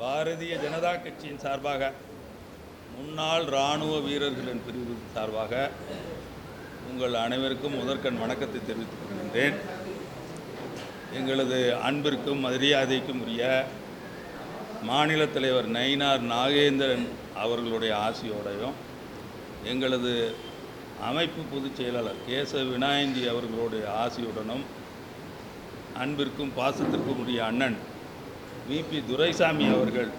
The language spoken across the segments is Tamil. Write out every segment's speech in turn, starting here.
பாரதிய ஜனதா கட்சியின் சார்பாக முன்னாள் இராணுவ வீரர்களின் பிரிவு சார்பாக உங்கள் அனைவருக்கும் முதற்கண் வணக்கத்தை தெரிவித்துக் கொள்கின்றேன். எங்களது அன்பிற்கும் மரியாதைக்கும் உரிய மாநில தலைவர் நயினார் நாகேந்திரன் அவர்களுடைய ஆசியோடையும் எங்களது அமைப்பு பொதுச் செயலாளர் கேசவ விநாயகி அவர்களுடைய ஆசியுடனும் அன்பிற்கும் பாசத்திற்கும் உரிய அண்ணன் விபி துரைசாமி அவர்கள்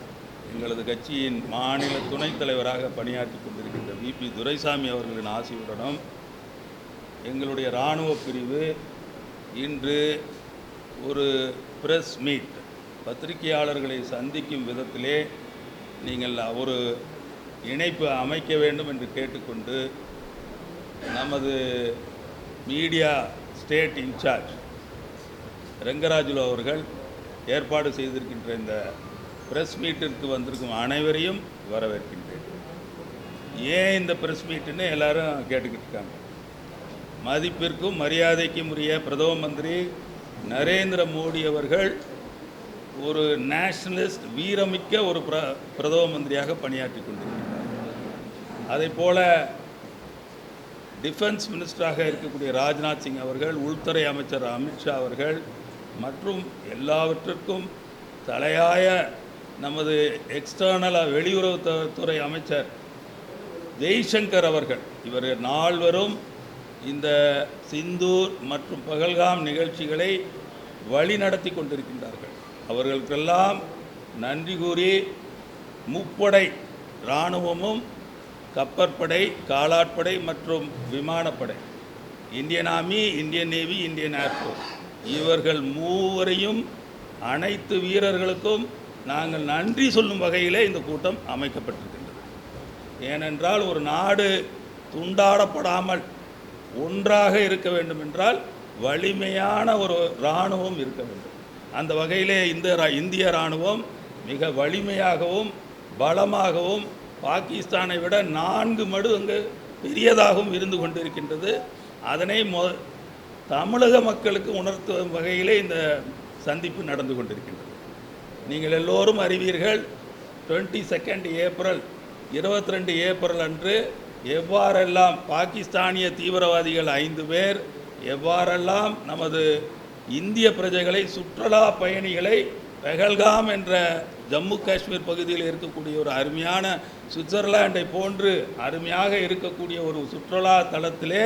எங்களது கட்சியின் மாநில துணைத் தலைவராக பணியாற்றி கொண்டிருக்கின்ற விபி துரைசாமி அவர்களின் ஆசியுடனும் எங்களுடைய இராணுவ பிரிவு இன்று ஒரு பிரஸ் மீட் பத்திரிகையாளர்களை சந்திக்கும் விதத்திலே நீங்கள் ஒரு இணைப்பு அமைக்க வேண்டும் என்று கேட்டுக்கொண்டு நமது மீடியா ஸ்டேட் இன்சார்ஜ் ரெங்கராஜுலு அவர்கள் ஏற்பாடு செய்திருக்கின்ற இந்த ப்ரெஸ் மீட்டிற்கு வந்திருக்கும் அனைவரையும் வரவேற்கின்றேன். ஏன் இந்த ப்ரெஸ் மீட்டுன்னு எல்லாரும் கேட்டுக்கிட்டு இருக்காங்க. மதிப்பிற்கும் மரியாதைக்கும் உரிய பிரதம மந்திரி நரேந்திர மோடி அவர்கள் ஒரு நேஷனலிஸ்ட் வீரமிக்க ஒரு பிர பிரதம மந்திரியாக பணியாற்றி கொண்டிருக்கிறார். அதே போல் டிஃபென்ஸ் மினிஸ்டராக இருக்கக்கூடிய ராஜ்நாத் சிங் அவர்கள் உள்துறை அமைச்சர் அமித்ஷா அவர்கள் மற்றும் எல்லாவற்றிற்கும் தலையாய நமது எக்ஸ்டர்னலாக வெளியுறவுத்துறை அமைச்சர் ஜெய்சங்கர் அவர்கள். இவர் நால்வரும் இந்த சிந்தூர் மற்றும் பகல்காம் நிகழ்ச்சிகளை வழிநடத்தி கொண்டிருக்கின்றார்கள். அவர்களுக்கெல்லாம் நன்றி கூறி முப்படை இராணுவமும் கப்பற்படை காலாட்படை மற்றும் விமானப்படை. Indian army Indian navy Indian air force. இவர்கள் மூவரையும் அனைத்து வீரர்களுக்கும் நாங்கள் நன்றி சொல்லும் வகையிலே இந்த கூட்டம் அமைக்கப்பட்டிருக்கின்றது. ஏனென்றால் ஒரு நாடு துண்டாடப்படாமல் ஒன்றாக இருக்க வேண்டும் என்றால் வலிமையான ஒரு இராணுவம் இருக்க வேண்டும். அந்த வகையிலே இந்த ரா- இந்திய இராணுவம் மிக வலிமையாகவும் பலமாகவும் பாகிஸ்தானை விட நான்கு மடு அங்கு பெரியதாகவும் இருந்து கொண்டிருக்கின்றது. அதனை மொ தமிழக மக்களுக்கு உணர்த்தும் வகையிலே இந்த சந்திப்பு நடந்து கொண்டிருக்கின்றது. நீங்கள் எல்லோரும் அறிவீர்கள் டுவெண்ட்டி செகண்ட் ஏப்ரல் இருபத்தி ரெண்டு ஏப்ரல் அன்று எவ்வாறெல்லாம் பாகிஸ்தானிய தீவிரவாதிகள் ஐந்து பேர் எவ்வாறெல்லாம் நமது இந்திய பிரஜைகளை சுற்றுலா பயணிகளை பெகல்காம் என்ற ஜம்மு காஷ்மீர் பகுதியில் இருக்கக்கூடிய ஒரு அருமையான சுவிட்சர்லாண்டை போன்று அருமையாக இருக்கக்கூடிய ஒரு சுற்றுலா தலத்திலே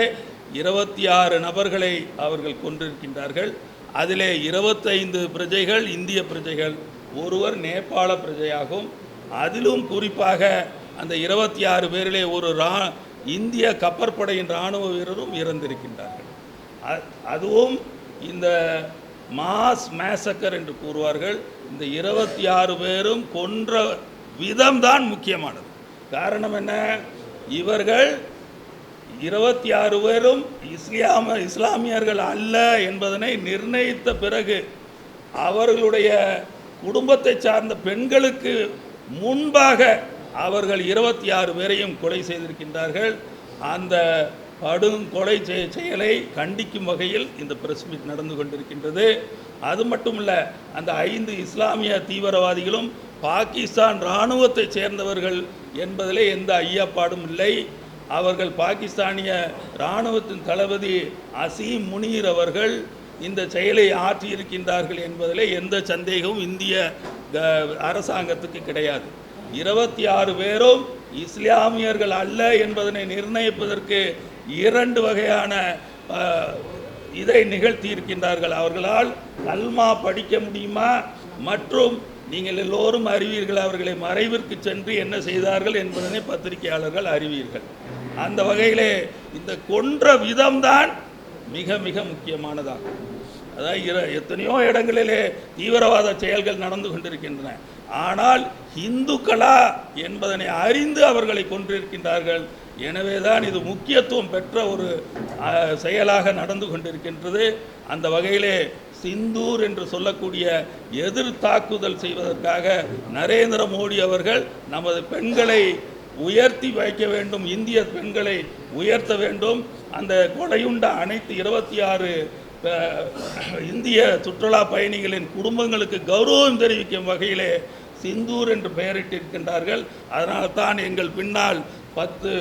இருபத்தி ஆறு நபர்களை அவர்கள் கொண்டிருக்கின்றார்கள். அதிலே இருபத்தைந்து பிரஜைகள் இந்திய பிரஜைகள். ஒருவர் நேபாள பிரஜையாகும். அதிலும் குறிப்பாக அந்த இருபத்தி ஆறு பேரிலே ஒரு ரா இந்திய கப்பற்படையின் இராணுவ வீரரும் இறந்திருக்கின்றார்கள். அ- அதுவும் இந்த மாஸ் மேசக்கர் என்று கூறுவார்கள். இந்த இருபத்தி ஆறு பேரும் கொன்ற விதம்தான் முக்கியமானது. காரணம் என்ன? இவர்கள் இருபத்தி ஆறு பேரும் இஸ்லாம இஸ்லாமியர்கள் அல்ல என்பதனை நிர்ணயித்த பிறகு அவர்களுடைய குடும்பத்தை சார்ந்த பெண்களுக்கு முன்பாக அவர்கள் இருபத்தி ஆறு பேரையும் கொலை செய்திருக்கின்றார்கள். அந்த படும் கொலை செய- செயலை கண்டிக்கும் வகையில் இந்த பிரஸ் மீட் நடந்து கொண்டிருக்கின்றது. அது மட்டுமல்ல அந்த ஐந்து இஸ்லாமிய தீவிரவாதிகளும் பாகிஸ்தான் இராணுவத்தைச் சேர்ந்தவர்கள் என்பதிலே எந்த ஐயப்பாடும் இல்லை. அவர்கள் பாகிஸ்தானிய இராணுவத்தின் தளபதி அசீம் முனீர் அவர்கள் இந்த செயலை ஆற்றியிருக்கின்றார்கள் என்பதில் எந்த சந்தேகமும் இந்திய க- அரசாங்கத்துக்கு கிடையாது. இருபத்தி ஆறு பேரும் இஸ்லாமியர்கள் அல்ல என்பதனை நிர்ணயிப்பதற்கு இரண்டு வகையான இதை நிகழ்த்தி இருக்கின்றார்கள் அவர்களால் கல்மா படிக்க முடியுமா? மற்றும் நீங்கள் எல்லோரும் அறிவீர்கள் அவர்களை மறைவிற்கு சென்று என்ன செய்தார்கள் என்பதனை பத்திரிகையாளர்கள் அறிவீர்கள். அந்த வகையிலே இந்த கொன்ற விதம்தான் மிக மிக முக்கியமானதாகும். அதாவது இர- எத்தனையோ இடங்களிலே தீவிரவாத செயல்கள் நடந்து கொண்டிருக்கின்றன. ஆனால் இந்துக்களா என்பதனை அறிந்து அவர்களை கொன்றிருக்கின்றார்கள். எனவேதான் இது முக்கியத்துவம் பெற்ற ஒரு செயலாக நடந்து கொண்டிருக்கின்றது. அந்த வகையிலே சிந்தூர் என்று சொல்லக்கூடிய எதிர் தாக்குதல் செய்வதற்காக நரேந்திர மோடி அவர்கள் நமது பெண்களை உயர்த்தி வைக்க வேண்டும் இந்திய பெண்களை உயர்த்த வேண்டும். அந்த கொலையுண்ட அனைத்து இருபத்தி ஆறு இந்திய சுற்றுலா பயணிகளின் குடும்பங்களுக்கு கௌரவம் தெரிவிக்கும் வகையிலே சிந்தூர் என்று பெயரிட்டிருக்கின்றார்கள். அதனால் தான் எங்கள் பின்னால் பத்து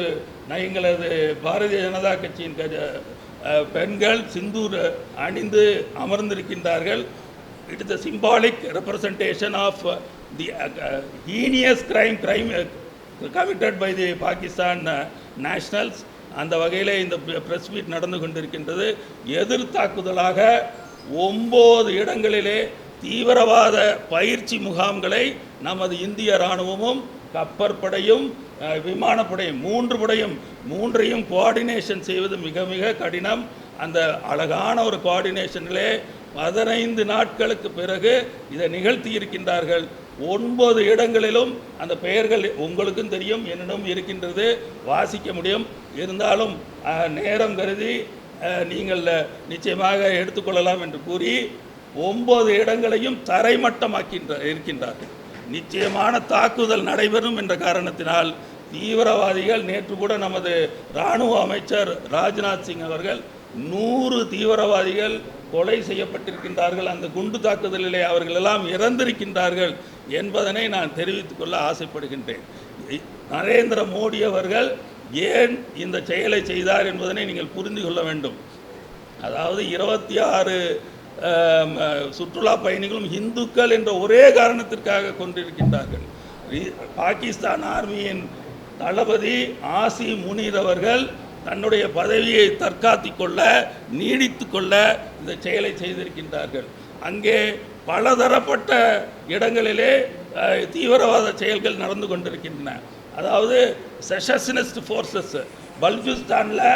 எங்களது பாரதிய ஜனதா கட்சியின் பெண்கள் சிந்தூர் அணிந்து அமர்ந்திருக்கின்றார்கள். It is a symbolic representation of the heinous crime crime committed by the Pakistan committed அந்த வகையில் இந்த ப்ரெஸ் மீட் நடந்து கொண்டிருக்கின்றது. எதிர் தாக்குதலாக ஒம்பது இடங்களிலே தீவிரவாத பயிற்சி முகாம்களை நமது இந்திய இராணுவமும் கப்பற்படையும் விமானப்படை மூன்று படையும் மூன்றையும் கோஆர்டினேஷன் செய்வது மிக மிக கடினம். அந்த அழகான ஒரு கோஆர்டினேஷனிலே பதினைந்து நாட்களுக்கு பிறகு இதை நிகழ்த்தி இருக்கின்றார்கள். ஒன்பது இடங்களிலும் அந்த பெயர்கள் உங்களுக்கும் தெரியும் என்னிடம் இருக்கின்றது வாசிக்க முடியும். இருந்தாலும் நேரம் கருதி நீங்கள் நிச்சயமாக எடுத்துக்கொள்ளலாம் என்று கூறி ஒன்பது இடங்களையும் தரைமட்டமாக்கின்ற இருக்கின்றார்கள். நிச்சயமான தாக்குதல் நடைபெறும் என்ற காரணத்தினால் தீவிரவாதிகள் நேற்று கூட நமது இராணுவ அமைச்சர் ராஜ்நாத் சிங் அவர்கள் நூறு தீவிரவாதிகள் கொலை செய்யப்பட்டிருக்கின்றார்கள். அந்த குண்டு தாக்குதலிலே அவர்கள் எல்லாம் இறந்திருக்கின்றார்கள் என்பதனை நான் தெரிவித்துக் கொள்ள ஆசைப்படுகின்றேன். நரேந்திர மோடி அவர்கள் ஏன் இந்த செயலை செய்தார் என்பதனை நீங்கள் புரிந்து கொள்ள வேண்டும். அதாவது இருபத்தி ஆறு சுற்றுலா பயணிகளும் இந்துக்கள் என்ற ஒரே காரணத்திற்காக கொண்டிருக்கின்றார்கள். பாகிஸ்தான் ஆர்மியின் தளபதி ஆசி முனீர் அவர்கள் தன்னுடைய பதவியை தற்காத்து கொள்ள நீடித்து கொள்ள இந்த செயலை செய்திருக்கின்றார்கள். அங்கே பலதரப்பட்ட இடங்களிலே தீவிரவாத செயல்கள் நடந்து கொண்டிருக்கின்றன. அதாவது செஷனிஸ்ட் ஃபோர்ஸஸ் பல்கிஸ்தானில்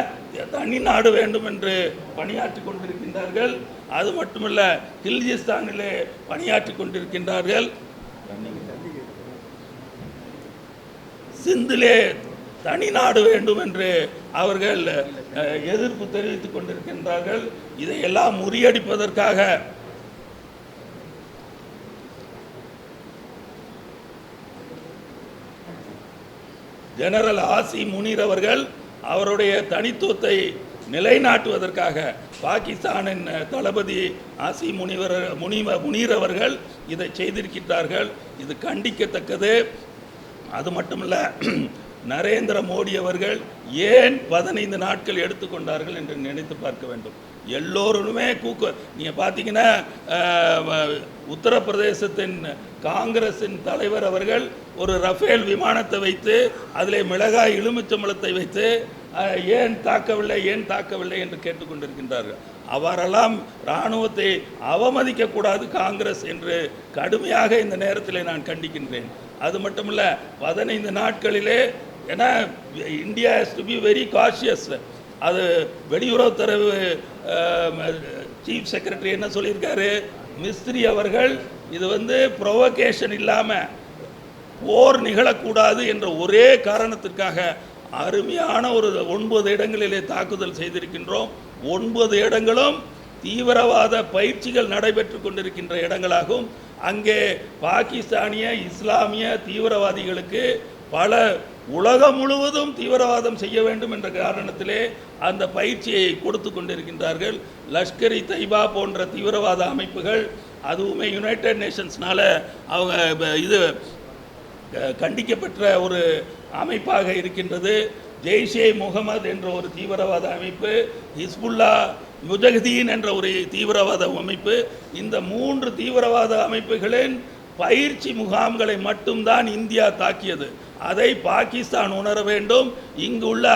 தனி நாடு வேண்டும் என்று பணியாற்றி கொண்டிருக்கின்றார்கள். அது மட்டுமல்ல கில்ஜிஸ்தானிலே பணியாற்றி கொண்டிருக்கின்றார்கள். சிந்திலே தனி நாடு வேண்டும் என்று அவர்கள் எதிர்ப்பு தெரிவித்துக் கொண்டிருக்கின்றார்கள். இதையெல்லாம் முறியடிப்பதற்காக ஜெனரல் ஆசி முனீர் அவர்கள் அவருடைய தனித்துவத்தை நிலைநாட்டுவதற்காக பாகிஸ்தானின் தளபதி ஆசி முனிவர் முனிவ முனீர் அவர்கள் இதை செய்திருக்கிறார்கள் இது கண்டிக்கத்தக்கது. அது மட்டுமல்ல நரேந்திர மோடி அவர்கள் ஏன் பதினைந்து நாட்கள் எடுத்துக்கொண்டார்கள் என்று நினைத்து பார்க்க வேண்டும்? எல்லோருமே கூக்க. நீங்கள் பார்த்தீங்கன்னா உத்தரப்பிரதேசத்தின் காங்கிரஸின் தலைவர் அவர்கள் ஒரு ரஃபேல் விமானத்தை வைத்து அதில் மிளகாய் எலுமிச்சம்பழத்தை வைத்து ஏன் தாக்கவில்லை ஏன் தாக்கவில்லை என்று கேட்டுக்கொண்டிருக்கின்றார்கள் அவரெல்லாம் இராணுவத்தை அவமதிக்கக்கூடாது காங்கிரஸ் என்று கடுமையாக இந்த நேரத்தில் நான் கண்டிக்கின்றேன். அது மட்டுமல்ல பதினைந்து நாட்களிலே ஏன்னா India has to be very cautious அது வெளியுறவுத்துறை சீஃப் செக்ரட்டரி என்ன சொல்லியிருக்காரு? மிஸ்திரி அவர்கள் இது வந்து ப்ரொவகேஷன் இல்லாமல் போர் நிகழக்கூடாது என்ற ஒரே காரணத்திற்காக அருமையான ஒரு ஒன்பது இடங்களிலே தாக்குதல் செய்திருக்கின்றோம். ஒன்பது இடங்களும் தீவிரவாத பயிற்சிகள் நடைபெற்று கொண்டிருக்கின்ற இடங்களாகும். அங்கே பாகிஸ்தானிய இஸ்லாமிய தீவிரவாதிகளுக்கு பல உலகம் முழுவதும் தீவிரவாதம் செய்ய வேண்டும் என்ற காரணத்திலே அந்த பயிற்சியை கொடுத்து கொண்டிருக்கின்றார்கள். லஷ்கர் இ தைபா போன்ற தீவிரவாத அமைப்புகள் அதுவுமே யுனைடெட் நேஷன்ஸ்னால் அவங்க இது க- கண்டிக்கப்பட்ட ஒரு அமைப்பாக இருக்கின்றது. ஜெய்ஷே முகமது என்ற ஒரு தீவிரவாத அமைப்பு ஹிஸ்புல்லா முஜஹதீன் என்ற ஒரு தீவிரவாத அமைப்பு. இந்த மூன்று தீவிரவாத அமைப்புகளின் பயிற்சி முகாம்களை மட்டும்தான் இந்தியா தாக்கியது. அதை பாகிஸ்தான் உணர வேண்டும் இங்கு உள்ள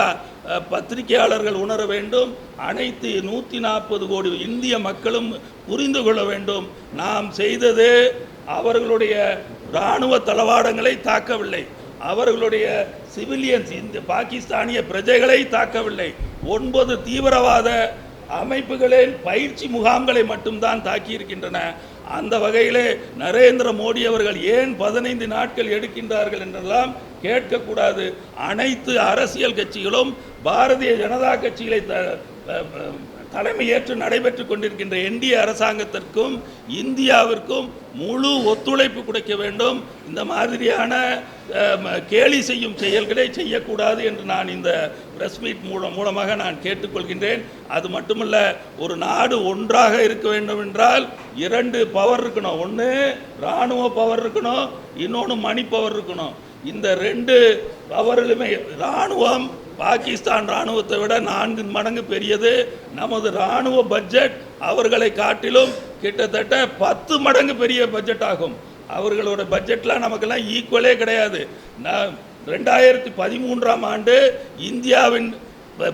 பத்திரிகையாளர்கள் உணர வேண்டும் அனைத்து நூற்றி நாற்பது கோடி இந்திய மக்களும் புரிந்து கொள்ள வேண்டும். நாம் செய்தது அவர்களுடைய இராணுவ தளவாடங்களை தாக்கவில்லை. அவர்களுடைய சிவிலியன்ஸ் இந்த பாகிஸ்தானிய பிரஜைகளை தாக்கவில்லை. ஒன்பது தீவிரவாத அமைப்புகளின் பயிற்சி முகாம்களை மட்டும்தான் தாக்கியிருக்கின்றன. அந்த வகையிலே நரேந்திர மோடி அவர்கள் ஏன் பதினைந்து நாட்கள் எடுக்கின்றார்கள் என்றெல்லாம் கேட்கக்கூடாது. அனைத்து அரசியல் கட்சிகளும் பாரதிய ஜனதா கட்சிகளை த- தலைமையேற்று நடைபெற்று கொண்டிருக்கின்ற என்டிஏ அரசாங்கத்திற்கும் இந்தியாவிற்கும் முழு ஒத்துழைப்பு கொடுக்க வேண்டும். இந்த மாதிரியான கேலி செய்யும் செயல்களை செய்யக்கூடாது என்று நான் இந்த பிரஸ் மீட் மூலம் மூலமாக நான் கேட்டுக்கொள்கின்றேன். அது மட்டுமல்ல ஒரு நாடு ஒன்றாக இருக்க வேண்டும் என்றால் இரண்டு பவர் இருக்கணும். ஒன்று இராணுவ பவர் இருக்கணும் இன்னொன்று மணி பவர் இருக்கணும். இந்த ரெண்டு பவர்களுமே இராணுவம் பாகிஸ்தான் இராணுவத்தை விட நான்கு மடங்கு பெரியது. நமது இராணுவ பட்ஜெட் அவர்களை காட்டிலும் கிட்டத்தட்ட பத்து மடங்கு பெரிய பட்ஜெட் ஆகும். அவர்களோட பட்ஜெட்லாம் நமக்கெல்லாம் ஈக்குவலே கிடையாது. நான் ரெண்டாயிரத்தி பதிமூன்றாம் ஆண்டு இந்தியாவின்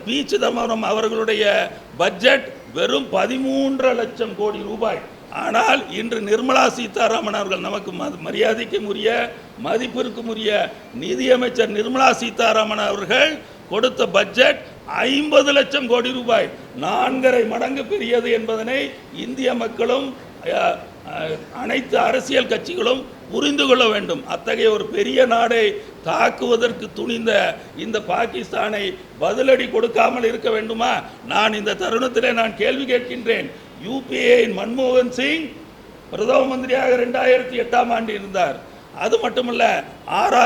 பி சிதம்பரம் அவர்களுடைய பட்ஜெட் வெறும் பதிமூன்றரை லட்சம் கோடி ரூபாய். ஆனால் இன்று நிர்மலா சீதாராமன் அவர்கள் நமக்கு ம- மரியாதைக்கும் உரிய மதிப்பிற்கும் உரிய நிதியமைச்சர் நிர்மலா சீதாராமன் அவர்கள் கொடுத்த பட்ஜெட் ஐம்பது லட்சம் கோடி ரூபாய். நான்கரை மடங்கு பெரியது என்பதனை இந்திய மக்களும் அனைத்து அரசியல் கட்சிகளும் புரிந்து கொள்ள வேண்டும். அத்தகைய ஒரு பெரிய நாடை தாக்குவதற்கு துணிந்த இந்த பாகிஸ்தானை பதிலடி கொடுக்காமல் இருக்க வேண்டுமா? நான் இந்த தருணத்திலே நான் கேள்வி கேட்கின்றேன். யூபிஏயின் மன்மோகன் சிங் பிரதம மந்திரியாக ரெண்டாயிரத்தி எட்டாம் ஆண்டு இருந்தார். அது மட்டுமல்ல ஆரா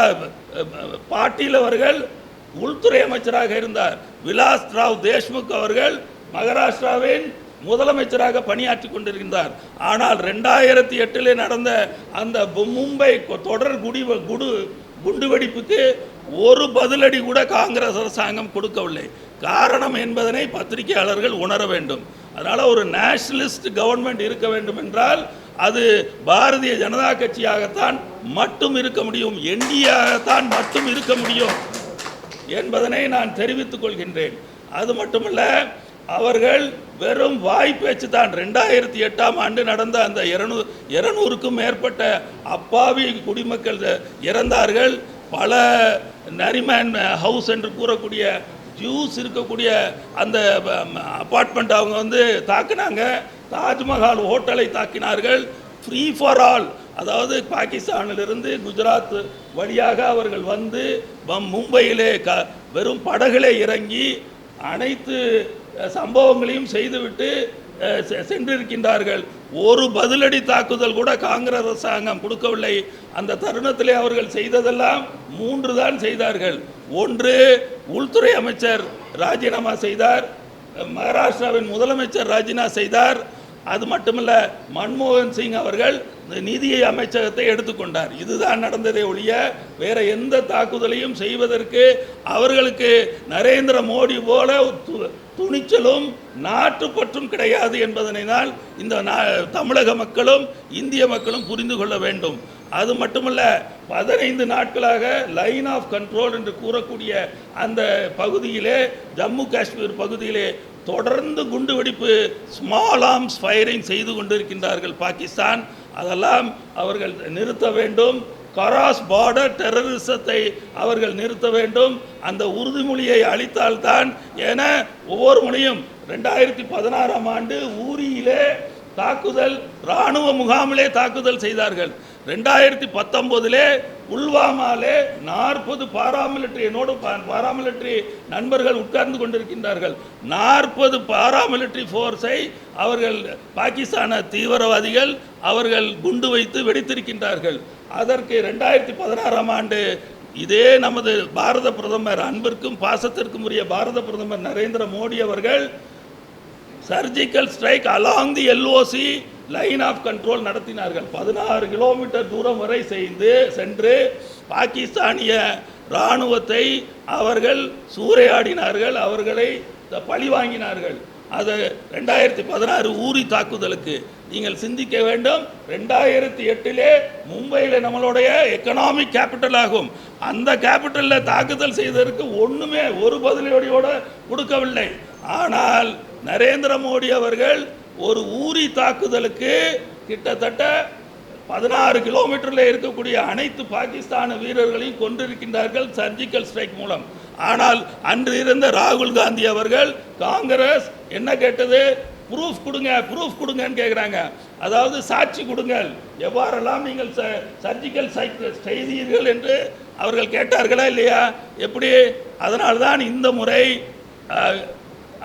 பாட்டீல் அவர்கள் உள்துறை அமைச்சராக இருந்தார். விலாஸ் ராவ் தேஷ்முக் அவர்கள் மகாராஷ்டிராவின் முதலமைச்சராக பணியாற்றி கொண்டிருக்கின்றார். ஆனால் ரெண்டாயிரத்தி எட்டில் நடந்த அந்த மும்பை தொடர் குடி குடு குண்டுவெடிப்புக்கு ஒரு பதிலடி கூட காங்கிரஸ் அரசாங்கம் கொடுக்கவில்லை. காரணம் என்பதனை பத்திரிகையாளர்கள் உணர வேண்டும். அதனால் ஒரு நேஷனலிஸ்ட் கவர்மெண்ட் இருக்க வேண்டும் என்றால் அது பாரதிய ஜனதா கட்சியாகத்தான் மட்டும் இருக்க முடியும். என்டிஏயாகத்தான் மட்டும் இருக்க முடியும். என்பதனை நான் தெரிவித்துக் கொள்கின்றேன். அது மட்டுமல்ல அவர்கள் வெறும் வாய் பேச்சு தான். ரெண்டாயிரத்தி எட்டாம் ஆண்டு நடந்த அந்த இருநூறு இருநூறுக்கும் மேற்பட்ட அப்பாவி குடிமக்கள் இறந்தார்கள். பல நரிமேன் ஹவுஸ் என்று கூறக்கூடிய ஜூஸ் இருக்கக்கூடிய அந்த அப்பார்ட்மெண்ட் அவங்க வந்து தாக்குனாங்க. தாஜ்மஹால் ஹோட்டலை தாக்கினார்கள். Free for all. அதாவது பாகிஸ்தானிலிருந்து குஜராத் வழியாக அவர்கள் வந்து மும்பையிலே க வெறும் படகுலே இறங்கி அனைத்து சம்பவங்களையும் செய்துவிட்டு செ- சென்றிருக்கின்றார்கள். ஒரு பதிலடி தாக்குதல் கூட காங்கிரஸ் அரசாங்கம் கொடுக்கவில்லை. அந்த தருணத்திலே அவர்கள் செய்ததெல்லாம் மூன்று தான் செய்தார்கள். ஒன்று உள்துறை அமைச்சர் ராஜினாமா செய்தார். மகாராஷ்டிராவின் முதலமைச்சர் ராஜினாமா செய்தார். அது மட்டுமல்ல மன்மோகன் சிங் அவர்கள் இந்த அமைச்சகத்தை எடுத்துக்கொண்டார் இதுதான் நடந்ததே ஒழிய வேற எந்த தாக்குதலையும் செய்வதற்கு அவர்களுக்கு நரேந்திர மோடி போல து- துணிச்சலும் நாட்டுப்பற்றும் கிடையாது என்பதனை தான் இந்த நா- தமிழக மக்களும் இந்திய மக்களும் புரிந்து கொள்ள வேண்டும். அது மட்டுமல்ல பதினைந்து நாட்களாக லைன் ஆஃப் கண்ட்ரோல் என்று கூறக்கூடிய அந்த பகுதியிலே ஜம்மு காஷ்மீர் பகுதியிலே தொடர்ந்து குண்டுவெடிப்பு ஸ்மால் ஆர்ம்ஸ் ஃபயரிங் செய்து கொண்டிருக்கின்றார்கள் பாகிஸ்தான். அதெல்லாம் அவர்கள் நிறுத்த வேண்டும். கராஸ் பார்டர் டெரரிசத்தை அவர்கள் நிறுத்த வேண்டும். அந்த உறுதிமொழியை அளித்தால்தான் என ஒவ்வொரு மொழியும் ரெண்டாயிரத்தி பதினாறாம் ஆண்டு ஊரியிலே தாக்குதல் இராணுவ முகாமிலே தாக்குதல் செய்தார்கள். ரெண்டாயிரத்தி பத்தொம்போதிலே புல்வாமாலே நாற்பது பாராமிலிட்டரி என்னோடு பாராமிலிட்டரி நண்பர்கள் உட்கார்ந்து கொண்டிருக்கின்றார்கள். நாற்பது பாராமிலிட்டரி ஃபோர்ஸை அவர்கள் பாகிஸ்தான தீவிரவாதிகள் அவர்கள் குண்டு வைத்து வெடித்திருக்கின்றார்கள். அதற்கு ரெண்டாயிரத்தி பதினாறாம் ஆண்டு இதே நமது பாரத பிரதமர் அன்பிற்கும் பாசத்திற்கும் உரிய பாரத பிரதமர் நரேந்திர மோடி அவர்கள் surgical strike along the LOC line of control நடத்தினார்கள். பதினாறு கிலோமீட்டர் தூரம் வரை செய்து சென்று பாகிஸ்தானிய இராணுவத்தை அவர்கள் சூறையாடினார்கள். அவர்களை த- பழி வாங்கினார்கள். அது ரெண்டாயிரத்தி பதினாறு ஊரி தாக்குதலுக்கு நீங்கள் சிந்திக்க வேண்டும். ரெண்டாயிரத்தி எட்டிலே மும்பையில் நம்மளுடைய எக்கனாமிக் கேபிட்டல் ஆகும். அந்த கேபிட்டலில் தாக்குதல் செய்ததற்கு ஒன்றுமே ஒரு பதிலடியோடு கொடுக்கவில்லை. ஆனால் நரேந்திர மோடி அவர்கள் ஒரு ஊரி தாக்குதலுக்கு கிட்டத்தட்ட பதினாறு கிலோமீட்டரில் இருக்கக்கூடிய அனைத்து பாகிஸ்தான வீரர்களையும் கொண்டிருக்கின்றார்கள் சர்ஜிக்கல் ஸ்ட்ரைக் மூலம். ஆனால் அன்று இருந்த ராகுல் காந்தி அவர்கள் காங்கிரஸ் என்ன கேட்டது? ப்ரூஃப் கொடுங்க ப்ரூஃப் கொடுங்கன்னு கேட்குறாங்க அதாவது சாட்சி கொடுங்கள். எவ்வாறெல்லாம் நீங்கள் ச சர்ஜிக்கல் சைக் செய்தீர்கள் என்று அவர்கள் கேட்டார்களா இல்லையா? எப்படி? அதனால்தான் இந்த முறை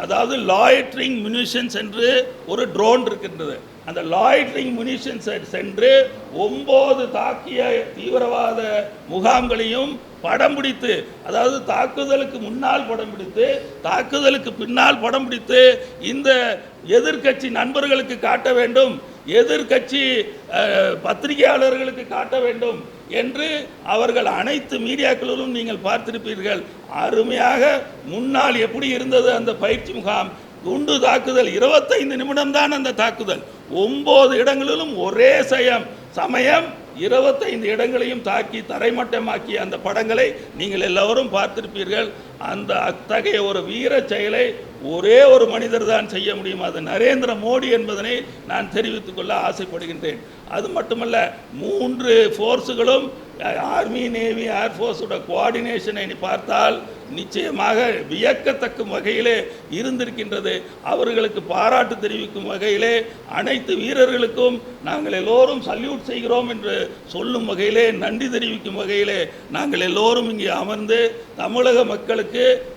அதாவது லாய்ட்ரிங் munitions என்று ஒரு ட்ரோன் இருக்கின்றது. அந்த லாய்ட்ரிங் munitions சென்று ஒம்பது தாக்கிய தீவிரவாத முகாம்களையும் படம் பிடித்து அதாவது தாக்குதலுக்கு முன்னால் படம் பிடித்து தாக்குதலுக்கு பின்னால் படம் பிடித்து இந்த எதிர்க்கட்சி நண்பர்களுக்கு காட்ட வேண்டும் எதிர்க்கட்சி பத்திரிகையாளர்களுக்கு காட்ட வேண்டும். என்று அவர்கள் அனைத்து மீடியாக்களிலும் நீங்கள் பார்த்திருப்பீர்கள். அருமையாக முன்னால் எப்படி இருந்தது அந்த பயிற்சி முகாம்? குண்டு தாக்குதல் இருபத்தைந்து நிமிடம் தான் அந்த தாக்குதல். ஒன்பது இடங்களிலும் ஒரே சயம் சமயம் இருபத்தைந்து இடங்களையும் தாக்கி தரைமட்டமாக்கிய அந்த படங்களை நீங்கள் எல்லோரும் பார்த்திருப்பீர்கள். அந்த அத்தகைய ஒரு வீர செயலை ஒரே ஒரு மனிதர் தான் செய்ய முடியும்? அது நரேந்திர மோடி என்பதனை நான் தெரிவித்துக் கொள்ள ஆசைப்படுகின்றேன். அது மட்டுமல்ல மூன்று ஃபோர்ஸுகளும் ஆர்மி நேவி ஏர்ஃபோர்ஸோட கோஆர்டினேஷனை பார்த்தால் நிச்சயமாக வியக்கத்தக்கும் வகையிலே இருந்திருக்கின்றது. அவர்களுக்கு பாராட்டு தெரிவிக்கும் வகையிலே அனைத்து வீரர்களுக்கும் நாங்கள் எல்லோரும் சல்யூட் செய்கிறோம் என்று சொல்லும் வகையிலே நன்றி தெரிவிக்கும் வகையிலே நாங்கள் எல்லோரும் இங்கே அமர்ந்து தமிழக மக்களுக்கு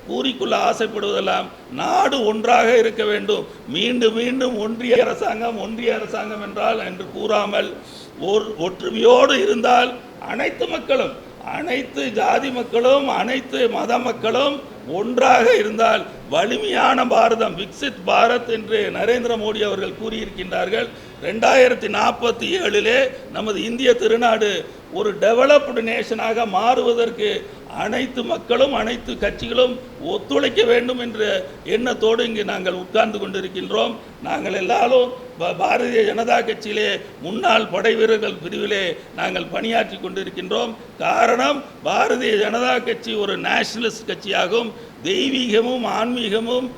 கூறிக்கொள்ள ஆசைப்படுவதெல்லாம் நாடு ஒன்றாக இருக்க வேண்டும். மீண்டும் மீண்டும் ஒன்றிய அரசாங்கம் ஒன்றிய அரசாங்கம் என்றால் என்று கூறாமல் ஒரு ஒற்றுமையோடு இருந்தால் அனைத்து மக்களும் அனைத்து ஜாதி மக்களும் அனைத்து மத மக்களும் ஒன்றாக இருந்தால் வலிமையான பாரதம் விக்சித் பாரத் என்று நரேந்திர மோடி அவர்கள் கூறியிருக்கின்றார்கள். ரெண்டாயிரத்தி நாற்பத்தி ஏழிலே நமது இந்திய திருநாடு ஒரு டெவலப்டு நேஷனாக மாறுவதற்கு அனைத்து மக்களும் அனைத்து கட்சிகளும் ஒத்துழைக்க வேண்டும் என்ற எண்ணத்தோடு இங்கு நாங்கள் உட்கார்ந்து கொண்டிருக்கின்றோம். நாங்கள் எல்லாரும் பாரதிய ஜனதா கட்சியிலே முன்னாள் படை வீரர்கள் பிரிவிலே நாங்கள் பணியாற்றி கொண்டிருக்கின்றோம். காரணம் பாரதிய ஜனதா கட்சி ஒரு நேஷனலிஸ்ட் கட்சியாகும். தெய்வீகமும் ஆன்மீகமும்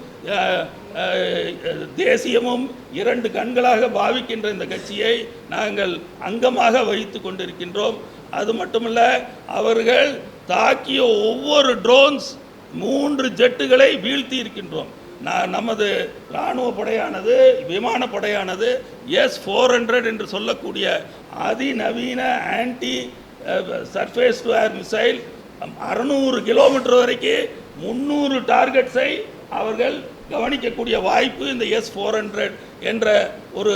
தேசியமும் இரண்டு கண்களாக பாவிக்கின்ற இந்த கட்சியை நாங்கள் அங்கமாக வைத்து கொண்டிருக்கின்றோம். அது மட்டுமல்ல அவர்கள் தாக்கிய ஒவ்வொரு ட்ரோன்ஸ் மூன்று ஜெட்டுகளை வீழ்த்தி இருக்கின்றோம் நான் நமது இராணுவ படையானது விமானப்படையானது எஸ் ஃபோர் ஹண்ட்ரட் என்று சொல்லக்கூடிய அதிநவீன anti surface to air missile அறநூறு கிலோமீட்டர் வரைக்கும் முந்நூறு டார்கெட்ஸை அவர்கள் கவனிக்கக்கூடிய வாய்ப்பு இந்த எஸ் ஃபோர் ஹண்ட்ரட் என்ற ஒரு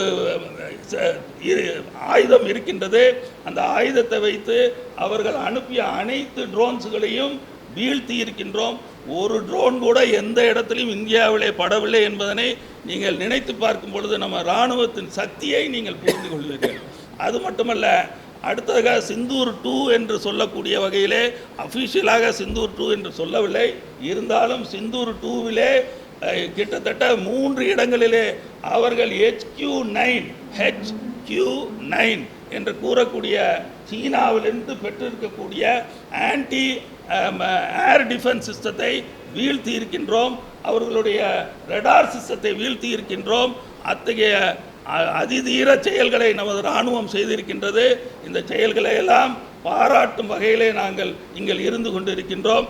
ச- இரு- ஆயுதம் இருக்கின்றது. அந்த ஆயுதத்தை வைத்து அவர்கள் அனுப்பிய அனைத்து ட்ரோன்ஸுகளையும் வீழ்த்தி இருக்கின்றோம். ஒரு ட்ரோன் கூட எந்த இடத்திலும் இந்தியாவிலே படவில்லை என்பதனை நீங்கள் நினைத்து பார்க்கும் பொழுது நம்ம இராணுவத்தின் சக்தியை நீங்கள் புரிந்து கொள்வீர்கள். அது மட்டுமல்ல அடுத்ததாக சிந்தூர் டூ என்று சொல்லக்கூடிய வகையிலே அஃபிஷியலாக சிந்தூர் டூ என்று சொல்லவில்லை. இருந்தாலும் சிந்தூர் டூவிலே கிட்டத்தட்ட மூன்று இடங்களிலே அவர்கள் ஹெச்கியூ நைன் ஹெச்கியூ நைன் என்று கூறக்கூடிய சீனாவிலிருந்து பெற்றிருக்கக்கூடிய ஆன்டி ஏர் டிஃபென்ஸ் சிஸ்டத்தை வீழ்த்தி இருக்கின்றோம் அவர்களுடைய ரெடார் சிஸ்டத்தை வீழ்த்தி இருக்கின்றோம் அத்தகைய அ- அதிதீர செயல்களை நமது இராணுவம் செய்திருக்கின்றது. இந்த செயல்களை எல்லாம் பாராட்டும் வகையிலே நாங்கள் இங்கே இருந்து கொண்டிருக்கின்றோம்.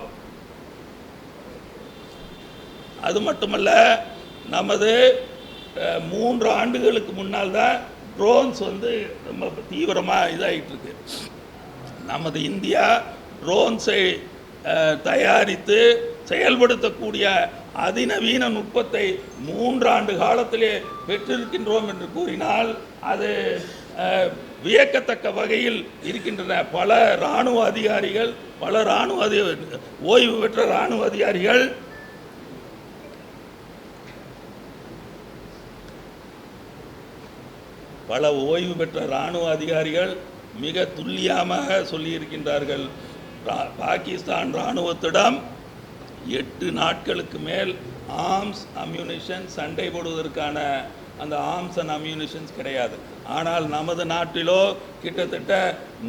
அது மட்டுமல்ல நமது மூன்று ஆண்டுகளுக்கு முன்னால் தான் ட்ரோன்ஸ் வந்து ரொம்ப தீவிரமாக இதாகிட்டுருக்கு நமது இந்தியா ட்ரோன்ஸை தயாரித்து செயல்படுத்தக்கூடிய அதிநவீன நுட்பத்தை மூன்றாண்டு காலத்திலே பெற்றிருக்கின்றோம் என்று கூறினால் அது வியக்கத்தக்க வகையில் இருக்கின்றன. பல இராணுவ அதிகாரிகள் பல இராணுவ அதி ஓய்வு பெற்ற இராணுவ அதிகாரிகள் பல ஓய்வு பெற்ற இராணுவ அதிகாரிகள் மிக துல்லியமாக சொல்லியிருக்கின்றார்கள். பாகிஸ்தான் இராணுவத்திடம் எட்டு நாட்களுக்கு மேல் ஆர்ம்ஸ் அம்யூனிஷன் சண்டை போடுவதற்கான அந்த ஆர்ம்ஸ் அண்ட் அம்யூனிஷன்ஸ் கிடையாது. ஆனால் நமது நாட்டிலோ கிட்டத்தட்ட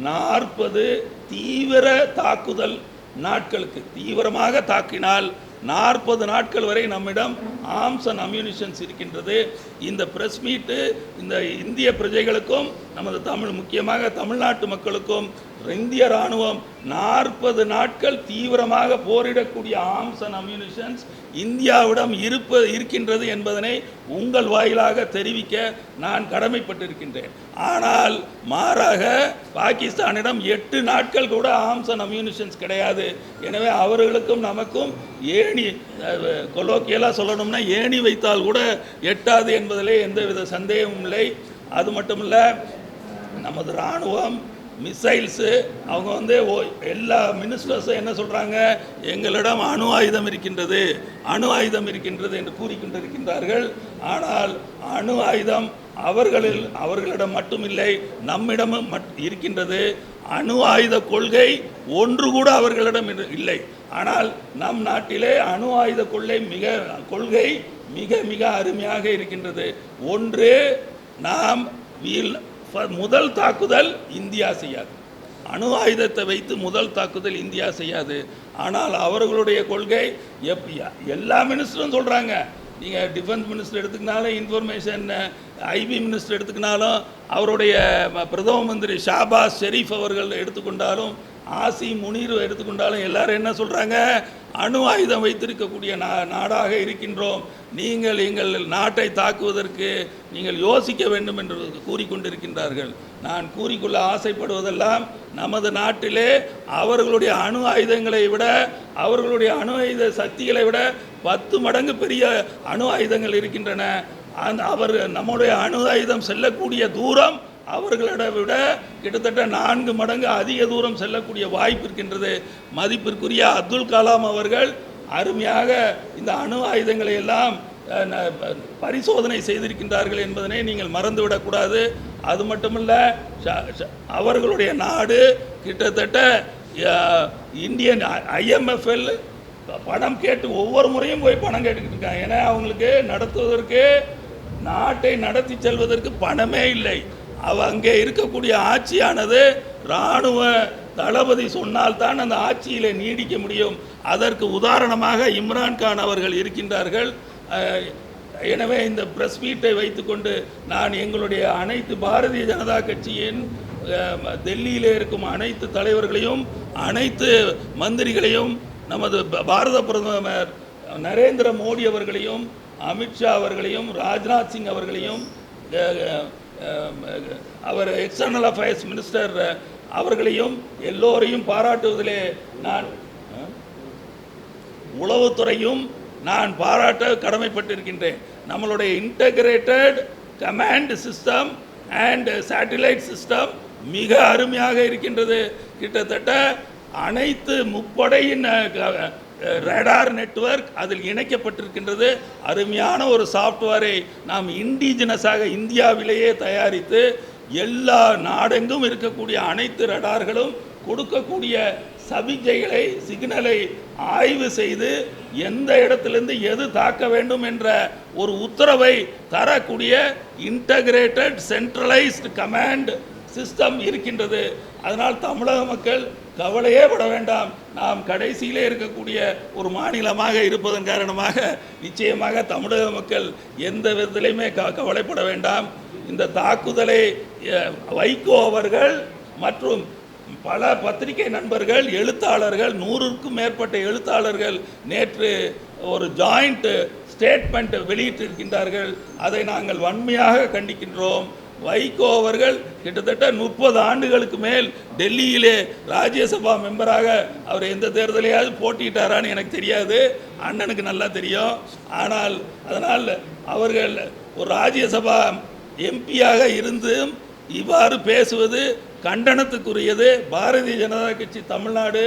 நாற்பது தீவிர தாக்குதல் நாட்களுக்கு தீவிரமாக தாக்கினால் நாற்பது நாட்கள் வரை நம்மிடம் ஆர்ம்ஸ் அண்ட் அம்யூனிஷன்ஸ் இருக்கின்றது. இந்த பிரஸ் மீட்டு இந்த இந்திய பிரஜைகளுக்கும் நமது தமிழ் முக்கியமாக தமிழ்நாட்டு மக்களுக்கும் இந்திய இராணுவம் நாற்பது நாட்கள் தீவிரமாக போரிடக்கூடிய ஆர்ம்ஸ் அண்ட் அம்யூனிஷன்ஸ் இந்தியாவிடம் இருப்ப இருக்கின்றது என்பதனை உங்கள் வாயிலாக தெரிவிக்க நான் கடமைப்பட்டிருக்கின்றேன். ஆனால் மாறாக பாகிஸ்தானிடம் எட்டு நாட்கள் கூட ஆர்ம்ஸ் அண்ட் அம்யூனிஷன்ஸ் கிடையாது. எனவே அவர்களுக்கும் நமக்கும் ஏணி கொலோக்கியலாக சொல்லணும்னா ஏணி வைத்தால் கூட எட்டாது என்பதிலே எந்தவித சந்தேகமும் இல்லை. அது மட்டும் இல்லை நமது இராணுவம் மிசைல்ஸு அவங்க வந்து ஓ- எல்லா மினிஸ்டர்ஸும் என்ன சொல்கிறாங்க எங்களிடம் அணு ஆயுதம் இருக்கின்றது அணு ஆயுதம் இருக்கின்றது என்று கூறிக்கொண்டிருக்கின்றார்கள். ஆனால் அணு ஆயுதம் அவர்களில் அவர்களிடம் மட்டுமில்லை நம்மிடமும் மட் இருக்கின்றது. அணு ஆயுத கொள்கை ஒன்று கூட அவர்களிடம் இல்லை. ஆனால் நம் நாட்டிலே அணு ஆயுத கொள்ளை மிக கொள்கை மிக மிக அருமையாக இருக்கின்றது. ஒன்று நாம் வீல் முதல் தாக்குதல் இந்தியா செய்யாது. அணு ஆயுதத்தை வைத்து முதல் தாக்குதல் இந்தியா செய்யாது. ஆனால் அவர்களுடைய கொள்கை எப் எல்லா மினிஸ்டரும் சொல்கிறாங்க நீங்கள் டிஃபென்ஸ் மினிஸ்டர் எடுத்துக்கினாலும் இன்ஃபர்மேஷன் ஐபி மினிஸ்டர் எடுத்துக்கினாலும் அவருடைய பிரதம மந்திரி ஷாபாஸ் ஷெரீஃப் அவர்கள் எடுத்துக்கொண்டாலும் ஆசி முனீர் எடுத்துக்கொண்டாலும் எல்லாரும் என்ன சொல்கிறாங்க அணு ஆயுதம் வைத்திருக்கக்கூடிய நா நாடாக இருக்கின்றோம். நீங்கள் எங்கள் நாட்டை தாக்குவதற்கு நீங்கள் யோசிக்க வேண்டும் என்று கூறிக்கொண்டிருக்கின்றார்கள். நான் கூறிக்கொள்ள ஆசைப்படுவதெல்லாம் நமது நாட்டிலே அவர்களுடைய அணு ஆயுதங்களை விட அவர்களுடைய அணு ஆயுத சக்திகளை விட பத்து மடங்கு பெரிய அணு ஆயுதங்கள் இருக்கின்றன. அந்த அவர் நம்முடைய அணு ஆயுதம் செல்லக்கூடிய தூரம் அவர்களை விட கிட்டத்தட்ட நான்கு மடங்கு அதிக தூரம் செல்லக்கூடிய வாய்ப்பு இருக்கின்றது. மதிப்பிற்குரிய அப்துல் கலாம் அவர்கள் அருமையாக இந்த அணு ஆயுதங்களை எல்லாம் பரிசோதனை செய்திருக்கின்றார்கள் என்பதனை நீங்கள் மறந்துவிடக்கூடாது அது மட்டுமல்ல அவர்களுடைய நாடு கிட்டத்தட்ட இந்தியன் ஐஎம்எஃப்எல் பணம் கேட்டு ஒவ்வொரு முறையும் போய் பணம் கேட்டுக்கிட்டு இருக்காங்க. ஏன்னா அவங்களுக்கு நடத்துவதற்கு நாட்டை நடத்தி செல்வதற்கு பணமே இல்லை. அவ அங்கே இருக்கக்கூடிய ஆட்சியானது இராணுவ தளபதி சொன்னால்தான் அந்த ஆட்சியில் நீடிக்க முடியும். அதற்கு உதாரணமாக இம்ரான்கான் அவர்கள் இருக்கின்றார்கள். எனவே இந்த பிரஸ் மீட்டை வைத்துக்கொண்டு நான் எங்களுடைய அனைத்து பாரதிய ஜனதா கட்சியின் டெல்லியில் இருக்கும் அனைத்து தலைவர்களையும் அனைத்து மந்திரிகளையும் நமது ப- பாரத பிரதமர் நரேந்திர மோடி அவர்களையும் அமித்ஷா அவர்களையும் ராஜ்நாத் சிங் அவர்களையும் அவர் எக்ஸ்டர்னல் அஃபேர்ஸ் மினிஸ்டர் அவர்களையும் எல்லோரையும் பாராட்டுவதிலே நான் உளவுத்துறையும் நான் பாராட்ட கடமைப்பட்டிருக்கின்றேன். நம்மளுடைய integrated command system and satellite system மிக அருமையாக இருக்கின்றது. கிட்டத்தட்ட அனைத்து முப்படையின் ரேடார் நெட்வொர்க் அதில் இணைக்கப்பட்டிருக்கின்றது. அருமையான ஒரு சாஃப்ட்வேரை நாம் இண்டிஜினஸாக இந்தியாவிலேயே தயாரித்து எல்லா நாடெங்கும் இருக்கக்கூடிய அனைத்து ரடார்களும் கொடுக்கக்கூடிய சமிக்ஞைகளை சிக்னலை ஆய்வு செய்து எந்த இடத்திலிருந்து எது தாக்க வேண்டும் என்ற ஒரு உத்தரவை தரக்கூடிய இன்டகிரேட்டட் சென்ட்ரலைஸ்டு கமாண்ட் சிஸ்டம் இருக்கின்றது. அதனால் தமிழக மக்கள் கவலையே பட வேண்டாம். நாம் கடைசியிலே இருக்கக்கூடிய ஒரு மாநிலமாக இருப்பதன் காரணமாக நிச்சயமாக தமிழக மக்கள் எந்த விதத்திலையுமே க கவலைப்பட வேண்டாம். இந்த தாக்குதலை வைகோ அவர்கள் மற்றும் பல பத்திரிகை நண்பர்கள் எழுத்தாளர்கள் நூறுக்கும் மேற்பட்ட எழுத்தாளர்கள் நேற்று ஒரு ஜாயிண்ட் ஸ்டேட்மெண்ட் வெளியிட்டிருக்கின்றார்கள். அதை நாங்கள் வன்மையாக கண்டிக்கின்றோம். வைகோ அவர்கள் கிட்டத்தட்ட முப்பது ஆண்டுகளுக்கு மேல் டெல்லியிலே ராஜ்யசபா மெம்பராக அவர் எந்த தேர்தலையாவது போட்டியிட்டாரான்னு எனக்கு தெரியாது. அண்ணனுக்கு நல்லா தெரியும். ஆனால் அதனால் அவர்கள் ஒரு ராஜ்யசபா எம்பியாக இருந்தும் இவ்வாறு பேசுவது கண்டனத்துக்குரியது. பாரதிய ஜனதா கட்சி தமிழ்நாடு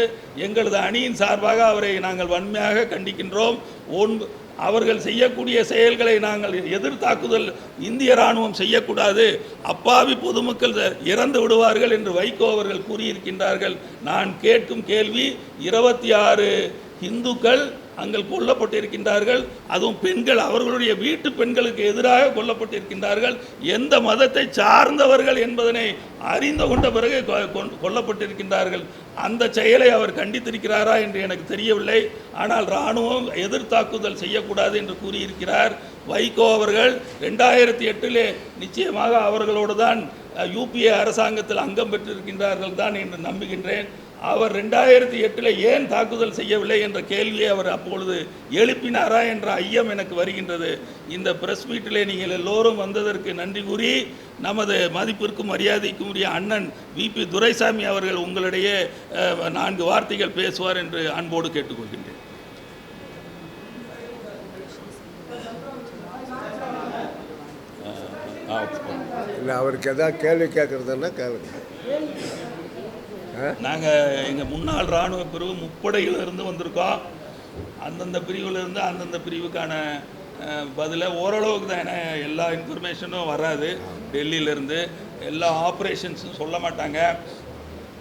எங்களது அணியின் சார்பாக அவரை நாங்கள் வன்மையாக கண்டிக்கின்றோம். ஒன்பது அவர்கள் செய்யக்கூடிய செயல்களை நாங்கள் எதிர்த்தாக்குதல் இந்திய ராணுவம் செய்யக்கூடாது. அப்பாவி பொதுமக்கள் இறந்து விடுவார்கள் என்று வைகோ அவர்கள் கூறியிருக்கின்றார்கள். நான் கேட்கும் கேள்வி இருபத்தி ஆறு இந்துக்கள் அங்கே கொல்லப்பட்டிருக்கின்றார்கள். அதுவும் பெண்கள் அவர்களுடைய வீட்டு பெண்களுக்கு எதிராக கொல்லப்பட்டிருக்கின்றார்கள். எந்த மதத்தை சார்ந்தவர்கள் என்பதனை அறிந்து கொண்ட பிறகு கொ- கொல்லப்பட்டிருக்கின்றார்கள். அந்த செயலை அவர் கண்டித்திருக்கிறாரா என்று எனக்கு தெரியவில்லை. ஆனால் இராணுவம் எதிர்த்தாக்குதல் செய்யக்கூடாது என்று கூறியிருக்கிறார். வைகோ அவர்கள் ரெண்டாயிரத்தி எட்டிலே நிச்சயமாக அவர்களோடு தான் யூபிஏ அரசாங்கத்தில் அங்கம் பெற்றிருக்கின்றார்கள் தான் என்று நம்புகின்றேன். அவர் ரெண்டாயிரத்தி எட்டில் ஏன் தாக்குதல் செய்யவில்லை என்ற கேள்வியை அவர் அப்பொழுது எழுப்பினாரா என்ற ஐயம் எனக்கு வருகின்றது. இந்த பிரஸ் மீட்டிலே நீங்கள் எல்லோரும் வந்ததற்கு நன்றி கூறி நமது மதிப்பிற்கும் மரியாதைக்கும் உரிய அண்ணன் வி. பி. துரைசாமி அவர்கள் உங்களிடையே நான்கு வார்த்தைகள் பேசுவார் என்று அன்போடு கேட்டுக்கொள்கின்றேன். இல்லை அவருக்கு எதாவது கேள்வி கேட்குறதுன்னா கேளுங்க. நாங்கள் எங்கள் முன்னாள் இராணுவ பிரிவு முப்படையில இருந்து வந்திருக்கோம். அந்தந்த பிரிவுல இருந்து அந்தந்த பிரிவுக்கான பதிலை ஓரளவுக்கு தான். ஏன்னா எல்லா இன்ஃபர்மேஷனும் வராது. டெல்லியிலேருந்து எல்லா ஆப்ரேஷன்ஸும் சொல்ல மாட்டாங்க.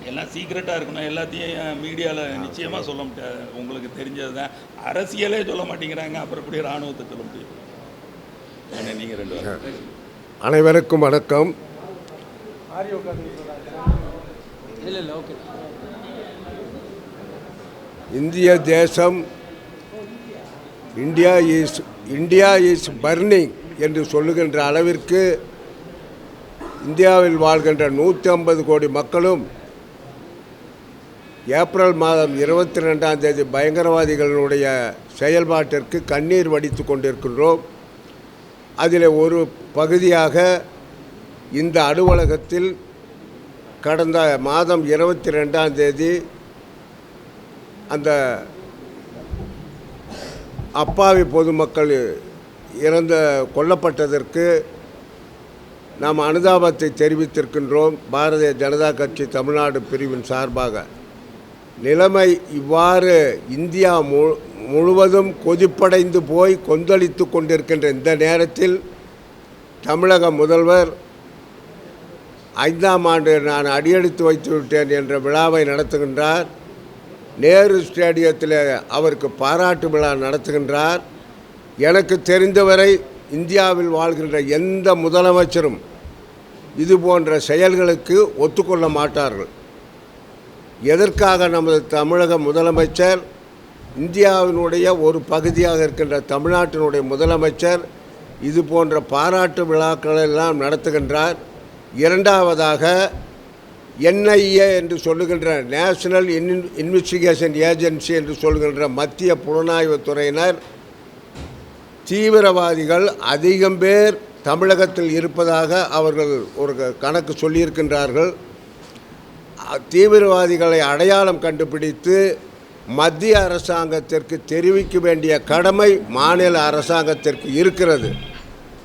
எல்லாம் சீக்ரெட்டாக இருக்கணும். எல்லாத்தையும் மீடியாவில் நிச்சயமாக சொல்ல முடியாது உங்களுக்கு தெரிஞ்சது தான் அரசியலே சொல்ல மாட்டேங்கிறாங்க. அப்புறம் எப்படி இராணுவத்தை சொல்ல முடியும்? அண்ணே, நீங்க ரெண்டு பேரும். அனைவருக்கும் வணக்கம். இல்லை இல்லை ஓகே இந்திய தேசம் India is India is burning என்று சொல்லுகின்ற அளவிற்கு இந்தியாவில் வாழ்கின்ற நூற்றி ஐம்பது கோடி மக்களும் ஏப்ரல் மாதம் இருபத்தி ரெண்டாம் தேதி பயங்கரவாதிகளுடைய செயல்பாட்டிற்கு கண்ணீர் வடித்து கொண்டிருக்கின்றோம். அதில் ஒரு பகுதியாக இந்த அலுவலகத்தில் கடந்த மாதம் இருபத்தி ரெண்டாம் தேதி அந்த அப்பாவி பொதுமக்கள் இறந்த கொல்லப்பட்டதற்கு நாம் அனுதாபத்தை தெரிவித்திருக்கின்றோம். பாரதிய ஜனதா கட்சி தமிழ்நாடு பிரிவின் சார்பாக. நிலைமை இவ்வாறு இந்தியா மு முழுவதும் கொதிப்படைந்து போய் கொந்தளித்து கொண்டிருக்கின்ற இந்த நேரத்தில் தமிழக முதல்வர் ஐந்தாம் ஆண்டு நான் அடியெடுத்து வைத்து விட்டேன் என்ற விழாவை நடத்துகின்றார். நேரு ஸ்டேடியத்தில் அவருக்கு பாராட்டு விழா நடத்துகின்றார். எனக்கு தெரிந்தவரை இந்தியாவில் வாழ்கின்ற எந்த முதலமைச்சரும் இது போன்ற செயல்களுக்கு ஒத்துக்கொள்ள மாட்டார்கள். எதற்காக நமது தமிழக முதலமைச்சர் இந்தியாவினுடைய ஒரு பகுதியாக இருக்கின்ற தமிழ்நாட்டினுடைய முதலமைச்சர் இது போன்ற பாராட்டு விழாக்களெல்லாம் நடத்துகின்றார். இரண்டாவதாக என்ஐஏ என்று சொல்லுகின்ற நேஷனல் இன் இன்வெஸ்டிகேஷன் ஏஜென்சி என்று சொல்கின்ற மத்திய புலனாய்வுத் துறையினர் தீவிரவாதிகள் அதிகம் பேர் தமிழகத்தில் இருப்பதாக அவர்கள் ஒரு க- கணக்கு சொல்லியிருக்கின்றார்கள். தீவிரவாதிகளை அடையாளம் கண்டுபிடித்து மத்திய அரசாங்கத்திற்கு தெரிவிக்க வேண்டிய கடமை மாநில அரசாங்கத்திற்கு இருக்கிறது.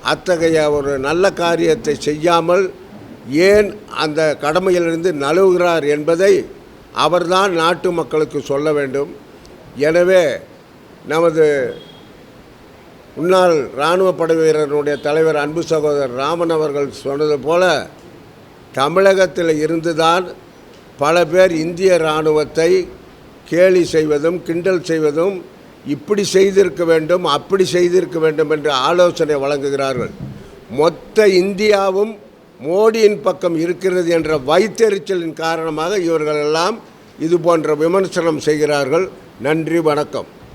அத்தகைய ஒரு நல்ல காரியத்தை செய்யாமல் ஏன் அந்த கடமையிலிருந்து நழுவுகிறார் என்பதை அவர்தான் நாட்டு மக்களுக்கு சொல்ல வேண்டும். எனவே நமது முன்னாள் இராணுவ படை வீரருடைய தலைவர் அன்பு சகோதரர் ராமன் அவர்கள் சொன்னது போல தமிழகத்தில் இருந்துதான் பல பேர் இந்திய இராணுவத்தை கேலி செய்வதும் கிண்டல் செய்வதும் இப்படி செய்திருக்க வேண்டும் அப்படி செய்திருக்க வேண்டும் என்று ஆலோசனை வழங்குகிறார்கள். மொத்த இந்தியாவும் மோடியின் பக்கம் இருக்கிறது என்ற வைத்தெரிச்சலின் காரணமாக இவர்களெல்லாம் இது போன்ற விமர்சனம் செய்கிறார்கள். நன்றி வணக்கம்.